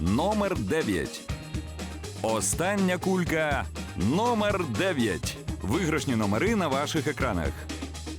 Номер 9. Остання кулька номер 9. Виграшні номери на ваших екранах.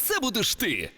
це будеш ти.